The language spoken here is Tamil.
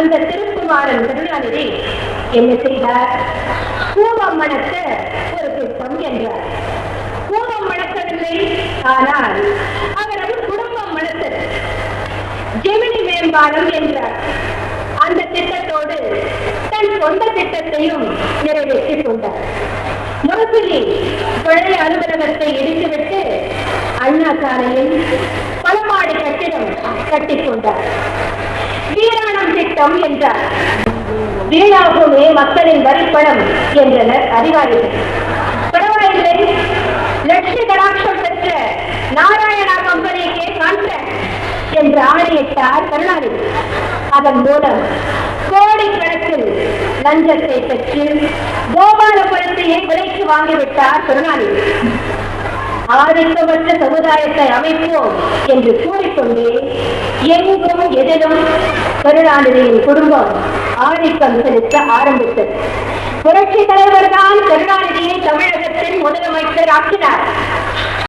அந்த திருக்குமாரன் திருநாளிலே என்ன செய்தார்? கூவம் மணக்க ஒரு திட்டம் என்றார். கூவம் மணக்கவில்லை. ஆனால் அவரது குடும்பம் மணத்தது. ஜெமினி மேம்பாலம் என்றார். அந்த திட்டத்தோடு தன் சொந்த திட்டத்தையும் நிறைவேற்றிக் கொண்டார். முரசிலி பழைய அலுவலகத்தை இடித்துவிட்டு அண்ணா சாலையில் பலமாடி கட்டிடம் கட்டிக்கொண்டார் திட்டம் என்றார். வீணாகுமே மக்களின் வரிப்பணம் என்றனர் அதிகாரிகள். பரவாயில்லை லட்சுமி கடாட்சம் பெற்ற நாராயணா கம்பெனிக்கே கான்ட்ராக்ட் என்று ஆணையிட்டார் கருணாநிதி. அதன் மூலம் கோடிக்கணக்கில் லஞ்சத்தை பெற்று கோபாலபுரத்தையே விலைக்கு வாங்கிவிட்டார் கருணாநிதி. ஆதிக்கமற்ற சமுதாயத்தை அமைப்போம் என்று கூறிக்கொண்டே எங்கும் எதிலும் கருணாநிதியின் குடும்பம் ஆதிக்கம் செலுத்த ஆரம்பித்தது. புரட்சி தலைவர் தான் கருணாநிதியை தமிழகத்தின் முதலமைச்சர் ஆக்கினார்